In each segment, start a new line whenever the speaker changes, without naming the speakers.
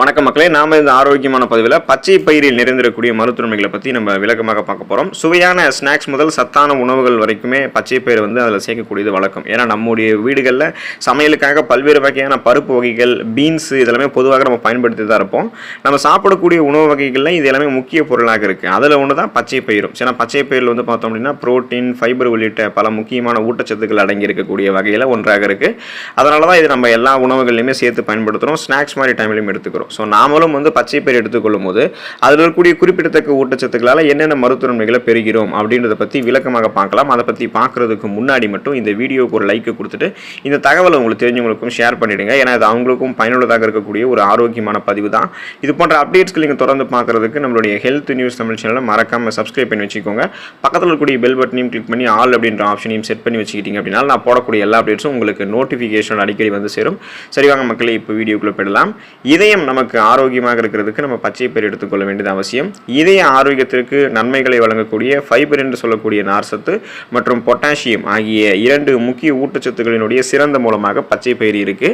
வணக்கம் மக்களே நாம இந்த ஆரோக்கியமான பதிவில் பச்சை பயிரில் நிறைந்திருக்கக்கூடிய மருத்துவமைகளை பற்றி நம்ம விளக்கமாக பார்க்க போகிறோம் சுவையான ஸ்நாக்ஸ் முதல் சத்தான உணவுகள் வரைக்குமே பச்சை பயிர் வந்து அதில் சேர்க்கக்கூடியது வழக்கம். ஏன்னா நம்முடைய வீடுகளில் சமையலுக்காக பல்வேறு வகையான பருப்பு வகைகள் பீன்ஸு இதெல்லாமே பொதுவாக நம்ம பயன்படுத்தி தான் இருப்போம். நம்ம சாப்பிடக்கூடிய உணவு வகைகளில் இது எல்லாமே முக்கிய பொருளாக இருக்குது அதில் ஒன்று தான் பச்சை பயிரும். ஏன்னா பச்சை பயிரில் வந்து பார்த்தோம் அப்படின்னா புரோட்டீன் ஃபைபர் உள்ளிட்ட பல முக்கியமான ஊட்டச்சத்துக்கள் அடங்கி இருக்கக்கூடிய வகையில் ஒன்றாக இருக்குது அதனால தான் இது நம்ம எல்லா உணவுகள்லையுமே சேர்த்து பயன்படுத்துகிறோம் ஸ்நாக்ஸ் மாதிரி டைம்லையும் எடுத்துக்கிறோம். ஸோ நாமளும் வந்து பச்சை பயிர் எடுத்துக்கொள்ளும் போது அதில் இருக்கக்கூடிய குறிப்பிடத்தக்க ஊட்டச்சத்துக்களால் என்னென்ன மருத்துவ நன்மைகளை பெறுகிறோம் அப்படின்றத பற்றி விளக்கமாக பார்க்கலாம். அதை பற்றி பார்க்குறதுக்கு முன்னாடி மட்டும் இந்த வீடியோவுக்கு ஒரு லைக்கை கொடுத்துட்டு இந்த தகவலை உங்களுக்கு தெரிஞ்சவங்களுக்கும் ஷேர் பண்ணிவிடுங்க ஏன்னா இது அவங்களுக்கும் பயனுள்ளதாக இருக்கக்கூடிய ஒரு ஆரோக்கியமான பதிவு தான். இது போன்ற அப்டேட்ஸ்கள் நீங்கள் தொடர்ந்து பார்க்குறதுக்கு நம்மளுடைய ஹெல்த் நியூஸ் தமிழ் சேனலை மறக்காமல் சப்ஸ்கிரைப் பண்ணி வச்சுக்கோங்க. பக்கத்தில் இருக்கக்கூடிய பெல் பட்டனையும் கிளிக் பண்ணி ஆல் அப்படின்ற ஆப்ஷனையும் செட் பண்ணி வச்சுக்கிட்டீங்க அப்படின்னா நான் போடக்கூடிய எல்லா அப்டேட்ஸும் உங்களுக்கு நோட்டிஃபிகேஷன் அடிக்கடி வந்து சேரும். சரி வாங்க இப்போ வீடியோக்குள்ளே போயிடலாம். இதயம் நமக்கு ஆரோக்கியமாக இருக்கிறதுக்கு நம்ம பச்சை பயிர் எடுத்துக்கொள்ள வேண்டியது அவசியம். இதய ஆரோக்கியத்திற்கு நன்மைகளை வழங்கக்கூடிய ஃபைபர் என்று சொல்லக்கூடிய நார்சத்து மற்றும் பொட்டாசியம் ஆகிய இரண்டு முக்கிய ஊட்டச்சத்துக்களினுடைய சிறந்த மூலமாக பச்சை பயிர் இருக்கு.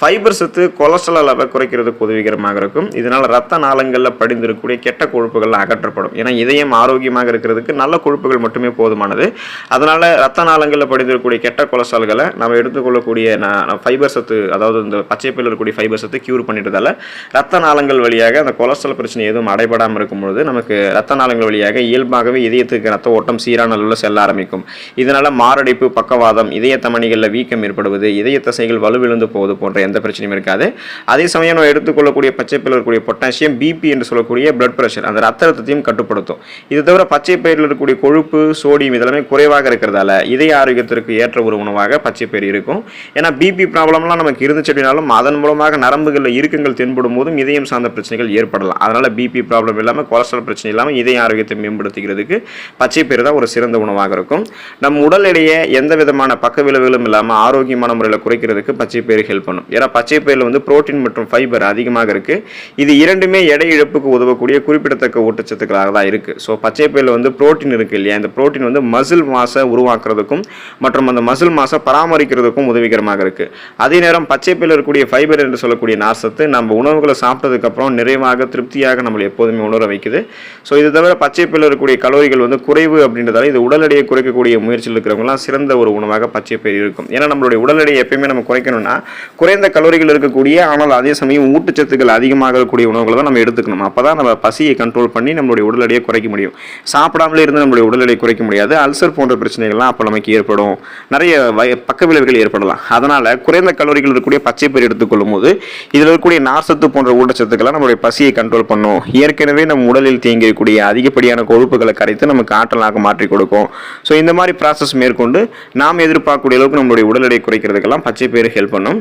ஃபைபர் சத்து கொலஸ்ட்ரால் அளவை குறைக்கிறதுக்கு உதவிகரமாக இருக்கும். இதனால் ரத்த நாளங்களில் படிந்திருக்கக்கூடிய கெட்ட கொழுப்புகள் அகற்றப்படும். ஏன்னா இதயம் ஆரோக்கியமாக இருக்கிறதுக்கு நல்ல கொழுப்புகள் மட்டுமே போதுமானது. அதனால ரத்த நாளங்களில் படிந்திருக்கக்கூடிய கெட்ட கொலஸ்ட்ரால்களை நம்ம எடுத்துக்கொள்ளக்கூடிய ஃபைபர் சத்து அதாவது இந்த பச்சை பயிரில் இருக்கக்கூடிய ஃபைபர் சத்து கியூர் பண்ணிட்டதால ரத்த நாளங்கள் வழியாக அந்த கொலஸ்ட்ரால் பிரச்சனை எதுவும் அடைபடாமல் இருக்கும் பொழுது நமக்கு ரத்த நாளங்கள் வழியாக இயல்பாகவே இதயத்துக்கு ரத்த ஓட்டம் சீரான அளவில் செல்ல ஆரம்பிக்கும். இதனால் மாரடைப்பு பக்கவாதம் இதய தமணிகளில் வீக்கம் ஏற்படுவது இதய தசைகள் வலுவிழுந்து போவது போன்ற எந்த பிரச்சனையும் இருக்காது. அதே சமயம் நம்ம எடுத்துக்கொள்ளக்கூடிய பச்சை பயிரில் இருக்கக்கூடிய பொட்டாசியம் பிபி என்று சொல்லக்கூடிய பிளட் பிரஷர் அந்த ரத்த அழுத்தத்தையும் கட்டுப்படுத்தும். இது தவிர பச்சை பயிரில் இருக்கக்கூடிய கொழுப்பு சோடியம் இதெல்லாமே குறைவாக இருக்கிறதால இதய ஆரோக்கியத்திற்கு ஏற்ற ஒரு உணவாக பச்சை பயிர் இருக்கும். ஏன்னா பிபி ப்ராப்ளம்லாம் நமக்கு இருந்துச்சு அப்படின்னாலும் அதன் மூலமாக நரம்புகளில் இறுக்கங்கள் தென்படும் சாப்பிடும்போதும் இதயம் சார்ந்த பிரச்சனைகள் ஏற்படலாம். அதனால் பிபி ப்ராப்ளம் இல்லாமல் கொலஸ்ட்ரால் பிரச்சனை இல்லாமல் இதய ஆரோக்கியத்தை மேம்படுத்திக்கிறதுக்கு பச்சை பயிர் தான் ஒரு சிறந்த உணவாக இருக்கும். நம் உடல் எடையை எந்த விதமான பக்க விளைவுகளும் இல்லாமல் ஆரோக்கியமான முறையில் குறைக்கிறதுக்கு பச்சை பயிர் ஹெல்ப் பண்ணும். ஏன்னா பச்சை பயிரில் வந்து புரோட்டீன் மற்றும் ஃபைபர் அதிகமாக இருக்குது இது இரண்டுமே எடை இழப்புக்கு உதவக்கூடிய குறிப்பிடத்தக்க ஊட்டச்சத்துக்களாக தான் இருக்குது ஸோ பச்சை பயிரில் வந்து புரோட்டீன் இருக்குது இல்லையா? இந்த புரோட்டீன் வந்து மசில் மாசை உருவாக்குறதுக்கும் மற்றும் அந்த மசில் மாசை பராமரிக்கிறதுக்கும் உதவிகரமாக இருக்குது அதே நேரம் பச்சை பயிரில் இருக்கக்கூடிய ஃபைபர் என்று சொல்லக்கூடிய நாசத்து நம்ம உணவு உணவுகளை சாப்பிட்டதுக்கு அப்புறம் நிறைவாக திருப்தியாக நம்மளை எப்போதுமே உணர வைக்குது. ஸோ இது தவிர பச்சை பயிரில் இருக்கக்கூடிய கலோரிகள் வந்து குறைவு அப்படின்றதால இது உடல் எடையை குறைக்கக்கூடிய முயற்சியில் இருக்கிறவங்களாம் சிறந்த ஒரு உணவாக பச்சை பயிர் இருக்கும். ஏன்னா நம்மளுடைய உடல் எடையை எப்பயுமே நம்ம குறைக்கணும்னா குறைந்த கலோரிகள் இருக்கக்கூடிய ஆனால் அதே சமயம் ஊட்டச்சத்துக்கள் அதிகமாக இருக்கக்கூடிய உணவுகளை தான் நம்ம எடுத்துக்கணும். அப்போ தான் நம்ம பசியை கண்ட்ரோல் பண்ணி நம்மளுடைய உடல் எடையை குறைக்க முடியும். சாப்பிடாமலே இருந்து நம்மளுடைய உடல் எடையை குறைக்க முடியாது. அல்சர் போன்ற பிரச்சனைகள்லாம் அப்போ நமக்கு ஏற்படும். நிறைய வய பக்க விளைவுகள் ஏற்படலாம். அதனால் குறைந்த கலோரிகள் இருக்கக்கூடிய பச்சை பயிர் எடுத்துக்கொள்ளும் போது இதில் இருக்கக்கூடிய நார்சத்து போன்ற ஊட்டச்சத்துக்கெல்லாம் நம்மளுடைய பசியை கண்ட்ரோல் பண்ணும். ஏற்கனவே நம்ம உடலில் தேங்கக்கூடிய அதிகப்படியான கொழுப்புகளை கரைத்து நமக்கு ஆற்றலாக மாற்றி கொடுக்கும். ஸோ இந்த மாதிரி ப்ராசஸ் மேற்கொண்டு நாம் எதிர்பார்க்கக்கூடிய அளவுக்கு நம்மளுடைய உடல் எடை குறைக்கிறதுக்கெல்லாம் பச்சை பயிர் ஹெல்ப் பண்ணும்.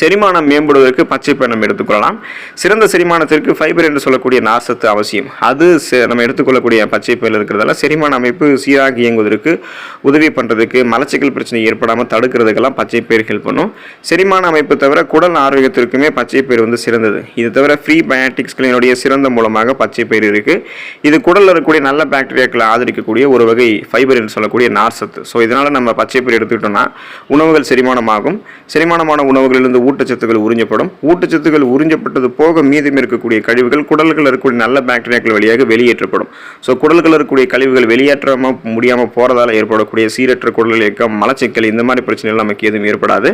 செரிமானம் மேம்படுவதற்கு பச்சை பயணம் நம்ம எடுத்துக்கொள்ளலாம். சிறந்த செரிமானத்திற்கு ஃபைபர் என்று சொல்லக்கூடிய நார்சத்து அவசியம். அது செ- நம்ம எடுத்துக்கொள்ளக்கூடிய பச்சை பயிரில் இருக்கிறதால செரிமான அமைப்பு சீராக இயங்குவதற்கு உதவி பண்ணுறதுக்கு மலச்சிக்கல் பிரச்சனை ஏற்படாமல் தடுக்கிறதுக்கெல்லாம் பச்சை பயிர் ஹெல்ப் பண்ணும். செரிமான அமைப்பு தவிர குடல் ஆரோக்கியத்திற்குமே பச்சை பயிர் வந்து சிறந்தது. இது தவிர ஃப்ரீ பயாட்டிக்ஸ்களினுடைய சிறந்த மூலமாக பச்சை பயிர் இருக்குது இது குடலில் இருக்கக்கூடிய நல்ல பாக்டீரியாக்களை ஆதரிக்கக்கூடிய ஒரு வகை ஃபைபர் என்று சொல்லக்கூடிய நார்சத்து. ஸோ இதனால் நம்ம பச்சை பயிர் எடுத்துக்கிட்டோம்னா உணவுகள் செரிமானமாகும். செரிமானமான உணவுகளிலிருந்து ஊட்டச்சத்துக்கள் உறிஞ்சப்படும். ஊட்டச்சத்துக்கள் உறிஞ்சப்பட்டது போக மீதம் இருக்கக்கூடிய கழிவுகள் குடல்கள் இருக்கக்கூடிய நல்ல பாக்டீரியாக்கள் வழியாக வெளியேற்றப்படும். ஸோ குடல்கள் இருக்கக்கூடிய கழிவுகள் வெளியேற்றாம முடியாமல் போகிறதால ஏற்படக்கூடிய சீரற்ற குடல் இயக்கம் மலச்சிக்கல் இந்த மாதிரி பிரச்சனைகள் நமக்கு எதுவும் ஏற்படாது.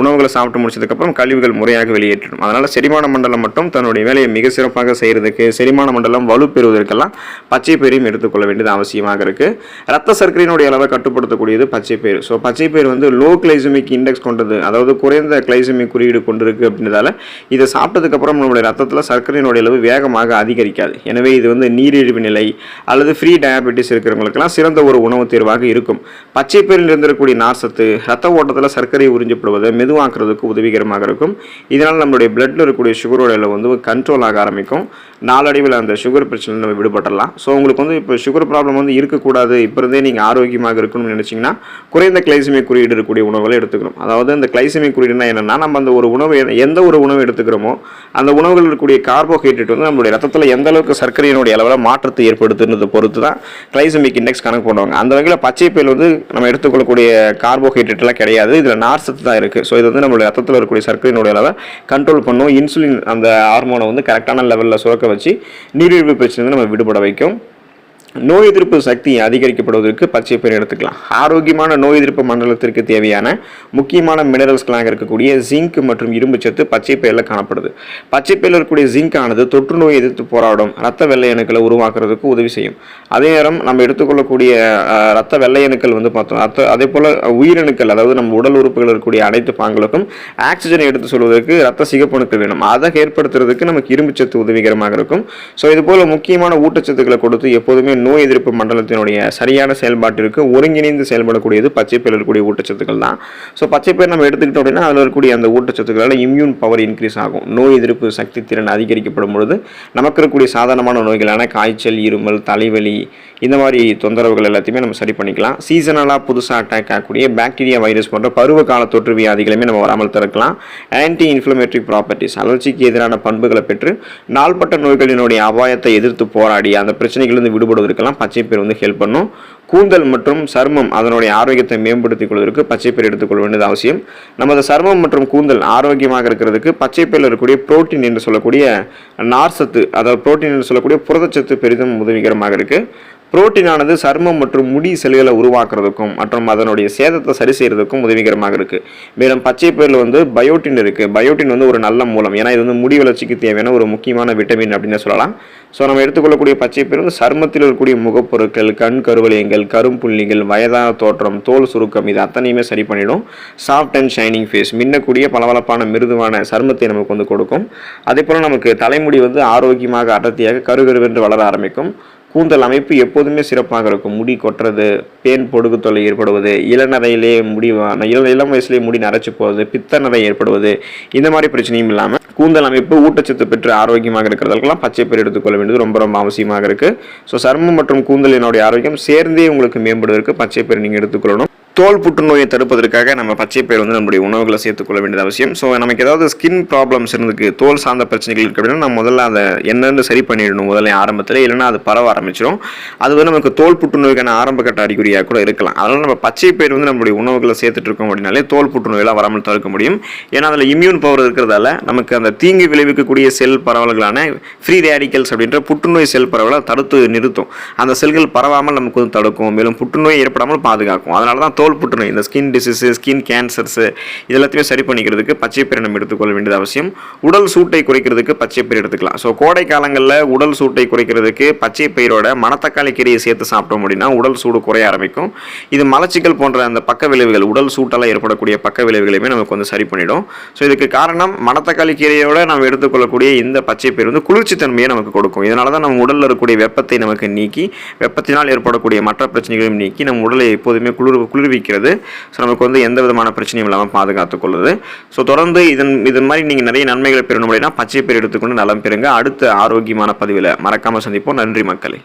உணவுகளை சாப்பிட்டு முடிச்சதுக்கப்புறம் கழிவுகள் முறையாக வெளியேற்றணும். அதனால் செரிமான மண்டலம் மட்டும் தன்னுடைய வேலையை மிக சிறப்பாக செய்கிறதுக்கு செரிமான மண்டலம் வலுப்பெறுவதற்கெல்லாம் பச்சை பயிரையும் எடுத்துக்கொள்ள வேண்டியது அவசியமாக இருக்குது ரத்த சர்க்கரையினுடைய அளவை கட்டுப்படுத்தக்கூடியது பச்சை பயிர் ஸோ பச்சை பயிர் வந்து லோ கிளைசமிக் இண்டெக்ஸ் கொண்டது அதாவது குறைந்த கிளைசமிக் குறியீடு கொண்டிருக்கு அப்படின்றதால இதை சாப்பிட்டதுக்கப்புறம் நம்மளுடைய ரத்தத்தில் சர்க்கரையினுடைய அளவு வேகமாக அதிகரிக்காது. எனவே இது வந்து நீரிழிவு நிலை அல்லது ஃப்ரீ டயபெட்டிஸ் இருக்கிறவங்களுக்கெல்லாம் சிறந்த ஒரு உணவு தேர்வாக இருக்கும். பச்சை பயிரில் இருந்திருக்கக்கூடிய நார்சத்து ரத்த ஓட்டத்தில் சர்க்கரை உறிஞ்சப்படுவதை மெதுவாக்குறதுக்கு உதவிகரமாக இருக்கும். இதனால் நம்மளுடைய பிளட்டில் இருக்கக்கூடிய சுகரோட அளவு வந்து கண்ட்ரோல் ஆக ஆரம்பிக்கும். நாளடைவில் அந்த சுகர் பிரச்சனை நம்ம விடுபடலாம் ஸோ உங்களுக்கு வந்து இப்போ சுகர் ப்ராப்ளம் வந்து இருக்கக்கூடாது. இப்போ இருந்தே நீங்கள் ஆரோக்கியமாக இருக்கணும்னு நினச்சிங்கன்னா குறைந்த கிளைசமிக் குறியீடு இருக்கக்கூடிய உணவுகளை எடுத்துக்கணும். அதாவது இந்த கிளைசமிக் குறியீடுனா என்னென்னா நம்ம நம்ம அந்த ஒரு உணவு எந்த ஒரு உணவு எடுத்துக்கிறோமோ அந்த உணவுகள் இருக்கக்கூடிய கார்போஹைட்ரேட் வந்து நம்மளுடைய ரத்தத்தில் எந்த அளவுக்கு சர்க்கரையினுடைய அளவில் மாற்றத்தை ஏற்படுத்துன்றதை பொறுத்து தான் கிளைசமிக் இண்டெக்ஸ் கணக்கு பண்ணுவாங்க. அந்த வகையில் பச்சை பயில் வந்து நம்ம எடுத்துக்கொள்ளக்கூடிய கார்போஹைட்ரேட்லாம் கிடையாது. இதில் நார்சத்து தான் இருக்குது ஸோ இது வந்து நம்மளுடைய ரத்தத்தில் இருக்கக்கூடிய சர்க்கரையினுடைய அளவை கண்ட்ரோல் பண்ணும். இன்சுலின் அந்த ஹார்மோனை வந்து கரெக்டான லெவலில் சுரக்க வச்சு நீரிழிவு பிரச்சனை நம்ம விடுபட வைக்கும். நோய் எதிர்ப்பு சக்தி அதிகரிக்கப்படுவதற்கு பச்சை பயிர் எடுத்துக்கலாம். ஆரோக்கியமான நோய் எதிர்ப்பு மண்டலத்திற்கு தேவையான முக்கியமான மினரல்ஸ்களாக இருக்கக்கூடிய ஜிங்க் மற்றும் இரும்பு சத்து பச்சை பயிரில் காணப்படுது. பச்சை பயிரில் இருக்கக்கூடிய ஜிங்க் ஆனது தொற்று நோய் எதிர்த்து போராடும். ரத்த வெள்ளை அணுக்களை உருவாக்குறதுக்கு உதவி செய்யும். அதே நேரம் நம்ம எடுத்துக்கொள்ளக்கூடிய ரத்த வெள்ளை அணுக்கள் வந்து பார்த்தோம். ரத்த அதே போல் உயிரணுக்கள் அதாவது நம்ம உடல் உறுப்புகள் இருக்கக்கூடிய அனைத்து பாங்களுக்கும் ஆக்சிஜனை எடுத்து சொல்வதற்கு ரத்த சிகப்பணுக்கள் வேணும். அதை ஏற்படுத்துறதுக்கு நமக்கு இரும்பு சத்து உதவிகரமாக இருக்கும். ஸோ இது போல் முக்கியமான ஊட்டச்சத்துக்களை கொடுத்து எப்போதுமே நோய் எதிர்ப்பு மண்டலத்தினுடைய சரியான செயல்பாட்டிற்கு ஒருங்கிணைந்து செயல்படக்கூடியது பச்சை பேர் இருக்கக்கூடிய ஊட்டச்சத்துக்கள் தான். ஸோ பச்சை பயிர் நம்ம எடுத்துக்கிட்டோம் அப்படின்னா அதில் இருக்கக்கூடிய அந்த ஊட்டச்சத்துக்களால் இம்யூன் பவர் இன்க்ரீஸ் ஆகும். நோய் எதிர்ப்பு சக்தி திறன் அதிகரிக்கப்படும் பொழுது நமக்கு இருக்கக்கூடிய சாதாரணமான நோய்களான காய்ச்சல் இருமல் தலைவலி இந்த மாதிரி தொந்தரவுகள் எல்லாத்தையுமே நம்ம சரி பண்ணிக்கலாம். சீசனலாக புதுசாக அட்டாக் ஆகக்கூடிய பாக்டீரியா வைரஸ் போன்ற பருவ கால தொற்று வியாதிகளுமே நம்ம வராமல் தடுக்கலாம். ஆன்டி இன்ஃப்ளமேட்டரி ப்ராப்பர்ட்டிஸ் அலர்ச்சிக்கு எதிரான பண்புகளை பெற்று நாள்பட்ட நோய்களினுடைய அபாயத்தை எதிர்த்து போராடி அந்த பிரச்சனைகளிலிருந்து விடுபடுவது கொள்வதற்கெல்லாம் பச்சைப்பயிர் வந்து ஹெல்ப் பண்ணும். கூந்தல் மற்றும் சர்மம் அதனுடைய ஆரோக்கியத்தை மேம்படுத்திக் கொள்வதற்கு பச்சைப்பயிர் எடுத்துக்கொள்ள வேண்டியது அவசியம். நமது சர்மம் மற்றும் கூந்தல் ஆரோக்கியமாக இருக்கிறதுக்கு பச்சை இருக்கக்கூடிய புரோட்டீன் என்று சொல்லக்கூடிய நார்சத்து அதாவது புரோட்டீன் என்று சொல்லக்கூடிய புரதச்சத்து பெரிதும் உதவிகரமாக இருக்குது புரோட்டீனானது சருமம் மற்றும் முடி செல்களை உருவாக்குறதுக்கும் மற்றும் அதனுடைய சேதத்தை சரி செய்யறதுக்கும் உதவிகரமாக இருக்கு. மேலும் பச்சை பயிரில் வந்து பயோட்டின் இருக்கு. பயோட்டின் வந்து ஒரு நல்ல மூலம். ஏன்னா இது வந்து முடி வளர்ச்சிக்கு தேவையான ஒரு முக்கியமான விட்டமின் அப்படின்னு சொல்லலாம். ஸோ நம்ம எடுத்துக்கொள்ளக்கூடிய பச்சை பயிர் வந்து சருமத்தில் இருக்கக்கூடிய முகப்பொருட்கள் கண் கருவளையங்கள் கரும்புள்ளிகள் வயதான தோற்றம் தோல் சுருக்கம் இது அத்தனையுமே சரி பண்ணிடும். சாஃப்ட் அண்ட் ஷைனிங் ஃபேஸ் மின்னக்கூடிய பளபளப்பான மிருதுவான சருமத்தை நமக்கு வந்து கொடுக்கும். அதே போல் நமக்கு தலைமுடி வந்து ஆரோக்கியமாக அடர்த்தியாக கருகருவென்று வளர ஆரம்பிக்கும். கூந்தல் அமைப்பு எப்போதுமே சிறப்பாக இருக்கும். முடி கொட்டுறது பேன் பொடுகு தொல்லை ஏற்படுவது இளநரையிலே முடி இள இளம் வயசுலேயே முடி நரைச்சி போவது பித்த நிறை ஏற்படுவது இந்த மாதிரி பிரச்சனையும் இல்லாமல் கூந்தல் அமைப்பு ஊட்டச்சத்து பெற்று ஆரோக்கியமாக இருக்கிறதுக்கெல்லாம் பச்சை பயிர் எடுத்துக்கொள்ள வேண்டியது ரொம்ப ரொம்ப அவசியமாக இருக்குது ஸோ சர்மம் மற்றும் கூந்தலினுடைய ஆரோக்கியம் சேர்ந்தே உங்களுக்கு மேம்படுவதற்கு பச்சை பயிர் நீங்கள் எடுத்துக்கொள்ளணும் தோல் புற்றுநோயை தடுப்பதற்காக நம்ம பச்சை பயிர் வந்து நம்முடைய உணவுகளை சேர்த்துக்கொள்ள வேண்டியது அவசியம். ஸோ நமக்கு ஏதாவது ஸ்கின் ப்ராப்ளம்ஸ் இருந்துக்கு தோல் சார்ந்த பிரச்சனைகள் இருக்கு அப்படின்னா நம்ம முதல்ல அதை என்னென்னு சரி பண்ணிடணும் முதல்ல ஆரம்பத்தில் இல்லைன்னா அது பரவ ஆரம்பிச்சிடும் அது வந்து நமக்கு தோல் புற்றுநோய்க்கான ஆரம்ப கட்ட அறிகுறியாக கூட இருக்கலாம். அதனால் நம்ம பச்சை பயிர் வந்து நம்மளுடைய உணவுகளை சேர்த்துட்டு இருக்கோம் அப்படின்னாலே தோல் புற்றுநோயெல்லாம் வராமல் தடுக்க முடியும். ஏன்னா அதில் இம்யூன் பவர் இருக்கிறதால நமக்கு அந்த தீங்கு விளைவிக்கக்கூடிய செல் பரவல்களான ஃப்ரீ ரேடிக்கல்ஸ் அப்படின்ற புற்றுநோய் செல் பரவலை தடுத்து நிறுத்தும். அந்த செல்கள் பரவாமல் நமக்கு வந்து தடுக்கும். மேலும் புற்றுநோய் ஏற்படாமல் பாதுகாக்கும். அதனால தான் தோல் புற்றுநோய் இந்த ஸ்கின் டிசீஸு ஸ்கின் கேன்சர்ஸு இது எல்லாத்தையும் சரி பண்ணிக்கிறதுக்கு பச்சை பயிரை எடுத்துக்கொள்ள வேண்டியது அவசியம். உடல் சூட்டை குறைக்கிறதுக்கு பச்சை பயிர் எடுத்துக்கலாம். ஸோ கோடை காலங்களில் உடல் சூட்டை குறைக்கிறதுக்கு பச்சை பயிரோட மணத்தக்காளி கீரையை சேர்த்து சாப்பிட்டோம் அப்படின்னா உடல் சூடு குறைய ஆரம்பிக்கும். இது மலச்சிக்கல் போன்ற அந்த பக்க விளைவுகள் உடல் சூட்டால் ஏற்படக்கூடிய பக்க விளைவுகளையுமே நமக்கு வந்து சரி பண்ணிடும். ஸோ இதுக்கு காரணம் மணத்தக்காளி கீரையோட நம்ம எடுத்துக்கொள்ளக்கூடிய இந்த பச்சை பயிர் வந்து குளிர்ச்சி தன்மையை நமக்கு கொடுக்கும். இதனால தான் நம்ம உடலில் இருக்கக்கூடிய வெப்பத்தை நமக்கு நீக்கி வெப்பத்தினால் ஏற்படக்கூடிய மற்ற பிரச்சனைகளையும் நீக்கி நம்ம உடலை எப்போதுமே குளிர் குளிர்விக்கிறது ஸோ நமக்கு வந்து எந்த விதமான பிரச்சனையும் இல்லாமல் பாதுகாத்துக் கொள்ளுது. ஸோ தொடர்ந்து இதன் இதன் மாதிரி நீங்கள் நிறைய நன்மைகளை பெறணும் அப்படின்னா பச்சை பேர் எடுத்துக்கொண்டு நலம் பெறுங்க. அடுத்த ஆரோக்கியமான பதிவில் மறக்காமல் சந்திப்போம். நன்றி மக்களே.